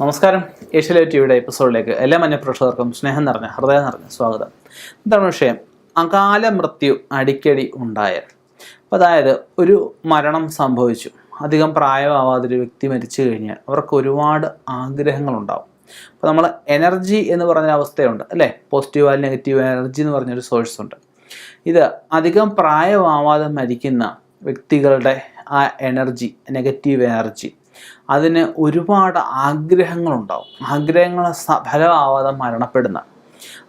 നമസ്കാരം. ഏഷ്യയിലെ ടിവിയുടെ എപ്പിസോഡിലേക്ക് എല്ലാ മന്യപ്രേക്ഷകർക്കും സ്നേഹം നിറഞ്ഞ ഹൃദയം നിറഞ്ഞ സ്വാഗതം. എന്താണ് വിഷയം. അകാല മൃത്യു അടിക്കടി ഉണ്ടായാൽ അപ്പോൾ അതായത് ഒരു മരണം സംഭവിച്ചു. അധികം പ്രായമാവാതൊരു വ്യക്തി മരിച്ചു കഴിഞ്ഞാൽ അവർക്ക് ഒരുപാട് ആഗ്രഹങ്ങളുണ്ടാവും അപ്പോൾ നമ്മൾ എനർജി എന്ന് പറഞ്ഞ അവസ്ഥയുണ്ട് അല്ലേ? പോസിറ്റീവ് ആയാലും നെഗറ്റീവ് എനർജി എന്ന് പറഞ്ഞൊരു സോഴ്സ് ഉണ്ട്. ഇത് അധികം പ്രായമാവാതെ മരിക്കുന്ന വ്യക്തികളുടെ ആ എനർജി നെഗറ്റീവ് എനർജി അതിന് ഒരുപാട് ആഗ്രഹങ്ങളുണ്ടാവും. ആഗ്രഹങ്ങൾ ഫലമാവാതെ മരണപ്പെടുന്ന.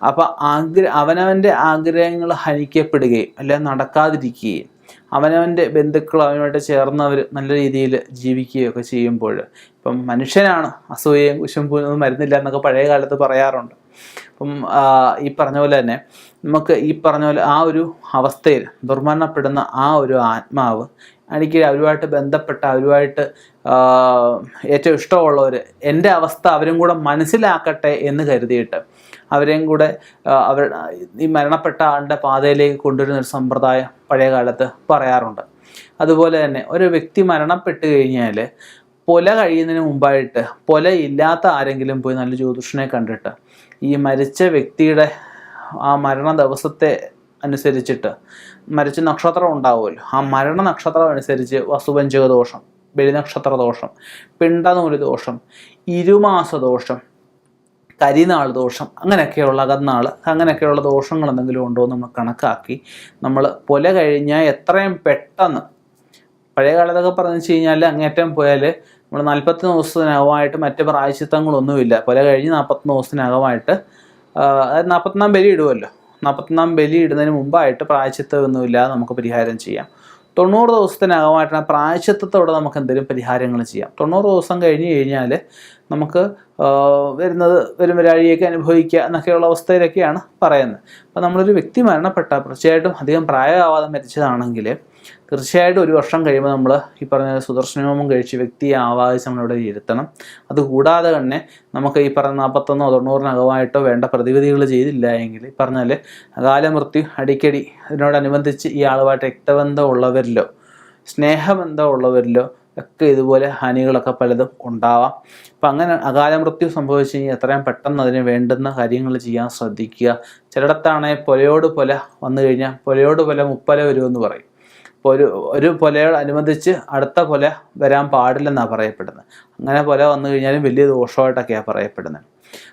അപ്പോൾ ആഗ്രഹ അവനവന്റെ ആഗ്രഹങ്ങൾ ഹനിക്കപ്പെടുകയും അല്ലെങ്കിൽ നടക്കാതിരിക്കുകയും അവനവന്റെ ബന്ധുക്കൾ അവനുമായിട്ട് ചേർന്നവർ നല്ല രീതിയിൽ ജീവിക്കുകയൊക്കെ ചെയ്യുമ്പോൾ ഇപ്പം മനുഷ്യനാണ് അസൂയയും കുശുമ്പും മരുന്നില്ല എന്നൊക്കെ പഴയ കാലത്ത് പറയാറുണ്ട്. അപ്പം ഈ പറഞ്ഞ പോലെ തന്നെ നമുക്ക് ഈ പറഞ്ഞ പോലെ ആ ഒരു അവസ്ഥയിൽ ദുർമരണപ്പെടുന്ന ആ ഒരു ആത്മാവ് എനിക്ക് അവരുമായിട്ട് ബന്ധപ്പെട്ട അവരുമായിട്ട് ഏറ്റവും ഇഷ്ടമുള്ളവർ എന്റെ അവസ്ഥ അവരും കൂടെ മനസ്സിലാക്കട്ടെ എന്ന് കരുതിയിട്ട് അവരെയും കൂടെ അവർ ഈ മരണപ്പെട്ട ആളുടെ പാതയിലേക്ക് കൊണ്ടുവരുന്ന ഒരു സമ്പ്രദായം പഴയ കാലത്ത് പറയാറുണ്ട്. അതുപോലെ തന്നെ ഒരു വ്യക്തി മരണപ്പെട്ട് കഴിഞ്ഞാൽ പൊല കഴിയുന്നതിന് മുമ്പായിട്ട് പൊല ഇല്ലാത്ത ആരെങ്കിലും പോയി നല്ല ജ്യോതിഷനെ കണ്ടിട്ട് ഈ മരിച്ച വ്യക്തിയുടെ ആ മരണ ദിവസത്തെ അനുസരിച്ചിട്ട് മരിച്ച നക്ഷത്രം ഉണ്ടാവുമല്ലോ. ആ മരണ നക്ഷത്രം അനുസരിച്ച് വസുപഞ്ചക ദോഷം ബലിനക്ഷത്ര ദോഷം പിണ്ടനൂൽ ദോഷം ഇരുമാസ ദോഷം കരിനാൾ ദോഷം അങ്ങനെയൊക്കെയുള്ള അകന്നാൾ അങ്ങനെയൊക്കെയുള്ള ദോഷങ്ങൾ എന്തെങ്കിലും ഉണ്ടോ എന്ന് നമ്മൾ കണക്കാക്കി നമ്മൾ പുല കഴിഞ്ഞാൽ എത്രയും പെട്ടെന്ന് പഴയ കാലത്തൊക്കെ പറഞ്ഞു വെച്ച് കഴിഞ്ഞാൽ അങ്ങേറ്റം പോയാൽ നമ്മൾ നാൽപ്പത്തി ദിവസത്തിനകമായിട്ട് മറ്റ് പ്രായശിത്തങ്ങളൊന്നുമില്ല കൊല കഴിഞ്ഞ് നാൽപ്പത്തൊന്ന് ദിവസത്തിനകമായിട്ട് അതായത് നാൽപ്പത്തൊന്നാം ബലി ഇടുമല്ലോ നാൽപ്പത്തൊന്നാം ബലി ഇടുന്നതിന് മുമ്പായിട്ട് പ്രായച്ചിത്തമൊന്നുമില്ലാതെ നമുക്ക് പരിഹാരം ചെയ്യാം. തൊണ്ണൂറ് ദിവസത്തിനകമായിട്ടാണ് പ്രായച്ചിത്തത്തോടെ നമുക്ക് എന്തെങ്കിലും പരിഹാരങ്ങൾ ചെയ്യാം. തൊണ്ണൂറ് ദിവസം കഴിഞ്ഞ് കഴിഞ്ഞാൽ നമുക്ക് വരുന്നത് വരും വരാഴിയൊക്കെ അനുഭവിക്കുക എന്നൊക്കെയുള്ള അവസ്ഥയിലൊക്കെയാണ് പറയുന്നത്. അപ്പോൾ നമ്മളൊരു വ്യക്തി മരണപ്പെട്ട തീർച്ചയായിട്ടും അധികം പ്രായമാവാതെ മരിച്ചതാണെങ്കിൽ തീർച്ചയായിട്ടും ഒരു വർഷം കഴിയുമ്പോൾ നമ്മൾ ഈ പറഞ്ഞ സുദർശനഹോമം കഴിച്ച് വ്യക്തിയെ ആവാഹിച്ച് നമ്മളിവിടെ ഇരുത്തണം. അതുകൂടാതെ തന്നെ നമുക്ക് ഈ പറഞ്ഞ നാൽപ്പത്തൊന്നോ തൊണ്ണൂറിനകമായിട്ടോ വേണ്ട പ്രതിവിധികൾ ചെയ്തില്ല എങ്കിൽ ഈ പറഞ്ഞാൽ അകാല മൃത്യു അടിക്കടി ഇതിനോടനുബന്ധിച്ച് ഈ ആളുമായിട്ട് രക്തബന്ധം ഉള്ളവരിലോ സ്നേഹബന്ധം ഉള്ളവരിലോ ഒക്കെ ഇതുപോലെ ഹാനികളൊക്കെ പലതും ഉണ്ടാവാം. അപ്പം അങ്ങനെ അകാല മൃത്യു സംഭവിച്ചു കഴിഞ്ഞാൽ എത്രയും പെട്ടെന്ന് അതിന് വേണ്ടുന്ന കാര്യങ്ങൾ ചെയ്യാൻ ശ്രദ്ധിക്കുക. ചിലയിടത്താണെങ്കിൽ പൊലയോട് പൊല വന്നു കഴിഞ്ഞാൽ പൊലയോട് പൊല മുപ്പല വരുമെന്ന് പറയും. ഒരു ഒരു പൊലയോട് അനുബന്ധിച്ച് അടുത്ത കൊല വരാൻ പാടില്ലെന്നാണ് പറയപ്പെടുന്നത്. അങ്ങനെ പൊല വന്നു കഴിഞ്ഞാലും വലിയ ദോഷമായിട്ടൊക്കെയാണ് പറയപ്പെടുന്നത്.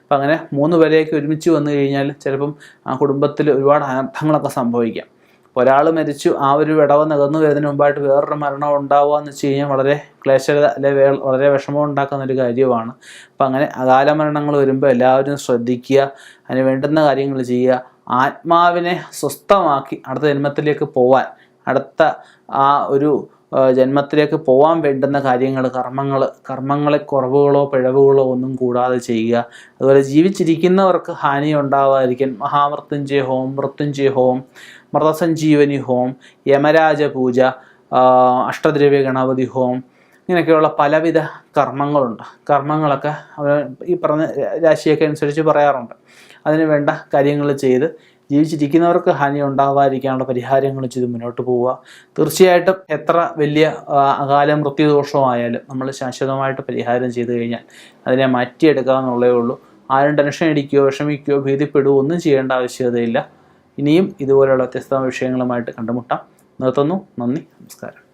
അപ്പം അങ്ങനെ മൂന്ന് പൊലയൊക്കെ ഒരുമിച്ച് വന്നു കഴിഞ്ഞാൽ ചിലപ്പം ആ കുടുംബത്തിൽ ഒരുപാട് അനർത്ഥങ്ങളൊക്കെ സംഭവിക്കാം. ഒരാൾ മരിച്ചു ആ ഒരു വിടവ് നികന്നു വരുന്നതിന് മുമ്പായിട്ട് വേറൊരു മരണം ഉണ്ടാവുക എന്ന് വെച്ച് കഴിഞ്ഞാൽ വളരെ ക്ലേശത അല്ലെ വളരെ വിഷമം ഉണ്ടാക്കുന്ന ഒരു കാര്യമാണ്. അപ്പം അങ്ങനെ അകാല മരണങ്ങൾ വരുമ്പോൾ എല്ലാവരും ശ്രദ്ധിക്കുക അതിന് വേണ്ടുന്ന കാര്യങ്ങൾ ചെയ്യുക ആത്മാവിനെ സ്വസ്ഥമാക്കി അടുത്ത ജന്മത്തിലേക്ക് പോവാൻ അടുത്ത ആ ഒരു ജന്മത്തിലേക്ക് പോകാൻ വേണ്ടുന്ന കാര്യങ്ങൾ കർമ്മങ്ങൾ കർമ്മങ്ങളെ കുറവുകളോ പിഴവുകളോ ഒന്നും കൂടാതെ ചെയ്യുക. അതുപോലെ ജീവിച്ചിരിക്കുന്നവർക്ക് ഹാനി ഉണ്ടാവാതിരിക്കാൻ മഹാമൃത്യുഞ്ജയ ഹോം മൃത്യുഞ്ജയ ഹോം മൃതസഞ്ജീവനി ഹോം യമരാജ പൂജ അഷ്ടദ്രവ്യ ഗണപതി ഹോം ഇങ്ങനെയൊക്കെയുള്ള പലവിധ കർമ്മങ്ങളുണ്ട്. കർമ്മങ്ങളൊക്കെ ഈ പറഞ്ഞ രാശിയൊക്കെ അനുസരിച്ച് പറയാറുണ്ട്. അതിന് വേണ്ട കാര്യങ്ങൾ ചെയ്ത് ജീവിച്ചിരിക്കുന്നവർക്ക് ഹാനി ഉണ്ടാവാതിരിക്കാനുള്ള പരിഹാരങ്ങൾ ചെയ്ത് മുന്നോട്ട് പോവുക. തീർച്ചയായിട്ടും എത്ര വലിയ അകാല മൃത്യുദോഷമായാലും നമ്മൾ ശാശ്വതമായിട്ട് പരിഹാരം ചെയ്തു കഴിഞ്ഞാൽ അതിനെ മാറ്റിയെടുക്കുക എന്നുള്ളേ ഉള്ളൂ. ആരും ടെൻഷൻ അടിക്കുകയോ വിഷമിക്കുകയോ ഭീതിപ്പെടുകയോ ഒന്നും ചെയ്യേണ്ട ആവശ്യകതയില്ല. ഇനിയും ഇതുപോലെയുള്ള വ്യത്യസ്ത വിഷയങ്ങളുമായിട്ട് കണ്ടുമുട്ടാം. നിർത്തുന്നു. നന്ദി. നമസ്കാരം.